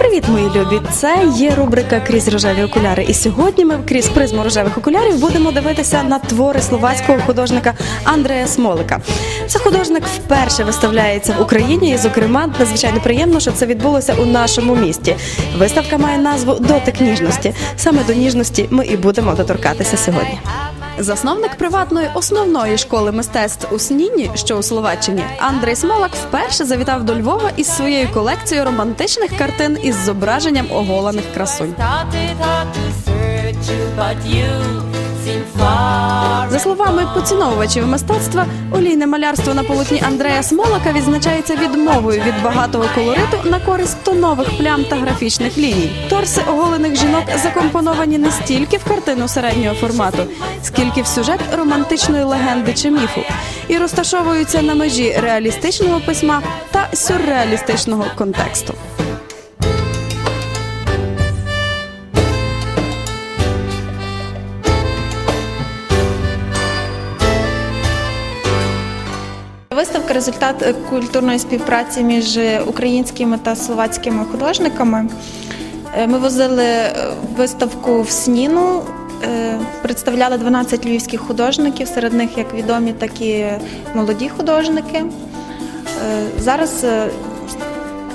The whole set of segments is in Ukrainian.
Привіт, мої любі! Це є рубрика Крізь рожеві окуляри. І сьогодні ми крізь призму рожевих окулярів будемо дивитися на твори словацького художника Андрея Смолика. Це художник вперше виставляється в Україні, і, зокрема, надзвичайно приємно, що це відбулося у нашому місті. Виставка має назву Дотик ніжності. Саме до ніжності ми і будемо доторкатися сьогодні. Засновник приватної основної школи мистецтв у Сніні, що у Словаччині, Андрей Смолак вперше завітав до Львова із своєю колекцією романтичних картин із зображенням оголених красунь. Словами поціновувачів мистецтва, олійне малярство на полотні Андрея Смолака відзначається відмовою від багатого колориту на користь тонових плям та графічних ліній. Торси оголених жінок закомпоновані не стільки в картину середнього формату, скільки в сюжет романтичної легенди чи міфу, і розташовуються на межі реалістичного письма та сюрреалістичного контексту. Виставка результат культурної співпраці між українськими та словацькими художниками. Е, Ми возили е, виставку в Сніну, е, представляли 12 львівських художників, серед них як відомі, так і молоді художники. Зараз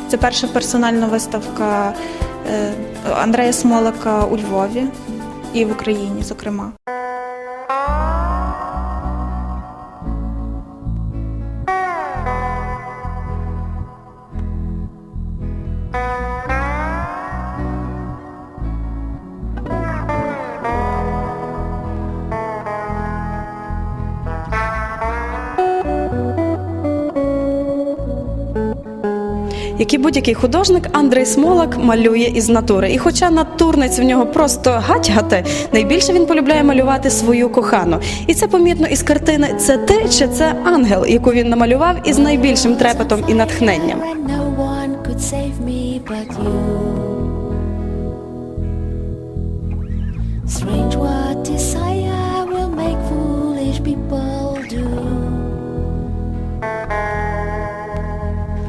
це перша персональна виставка Андрея Смолака у Львові і в Україні, зокрема. Як і будь-який художник, Андрей Смолак малює із натури. І хоча натурниць в нього просто гать-гати, найбільше він полюбляє малювати свою кохану. І це помітно із картини Це ти чи це ангел, яку він намалював із найбільшим трепетом і натхненням. When no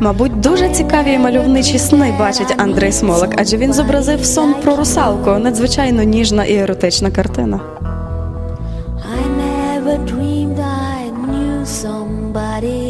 Мабуть, дуже цікаві і мальовничі сни бачить Андрей Смолик, адже він зобразив сон про русалку. Надзвичайно ніжна і еротична картина. I never dreamed I knew somebody